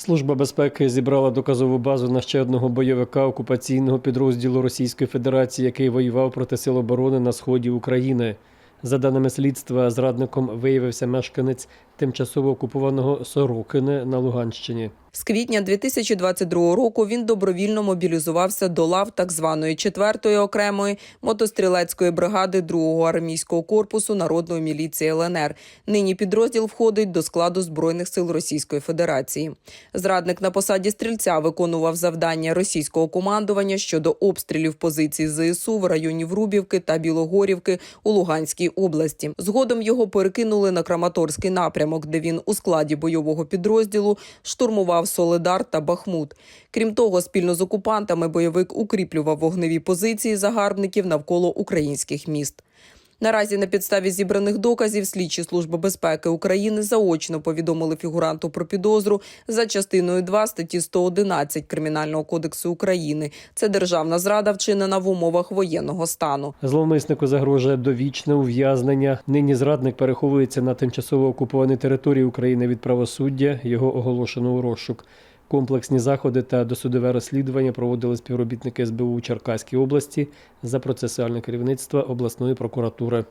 Служба безпеки зібрала доказову базу на ще одного бойовика окупаційного підрозділу Російської Федерації, який воював проти сил оборони на сході України. За даними слідства, зрадником виявився мешканець тимчасово окупованого Сорокине на Луганщині. З квітня 2022 року він добровільно мобілізувався до лав так званої 4-ї окремої мотострілецької бригади 2-го армійського корпусу народної міліції ЛНР. Нині підрозділ входить до складу збройних сил Російської Федерації. Зрадник на посаді стрільця виконував завдання російського командування щодо обстрілів позицій ЗСУ в районі Врубівки та Білогорівки у Луганській області. Згодом його перекинули на Краматорський напрямок, де він у складі бойового підрозділу штурмував Соледар та Бахмут. Крім того, спільно з окупантами бойовик укріплював вогневі позиції загарбників навколо українських міст. Наразі на підставі зібраних доказів слідчі служби безпеки України заочно повідомили фігуранту про підозру за частиною 2 статті 111 Кримінального кодексу України. Це державна зрада, вчинена в умовах воєнного стану. Зловмиснику загрожує довічне ув'язнення. Нині зрадник переховується на тимчасово окупованій території України від правосуддя. Його оголошено у розшук. Комплексні заходи та досудове розслідування проводили співробітники СБУ Черкаській області за процесуальне керівництво обласної прокуратури.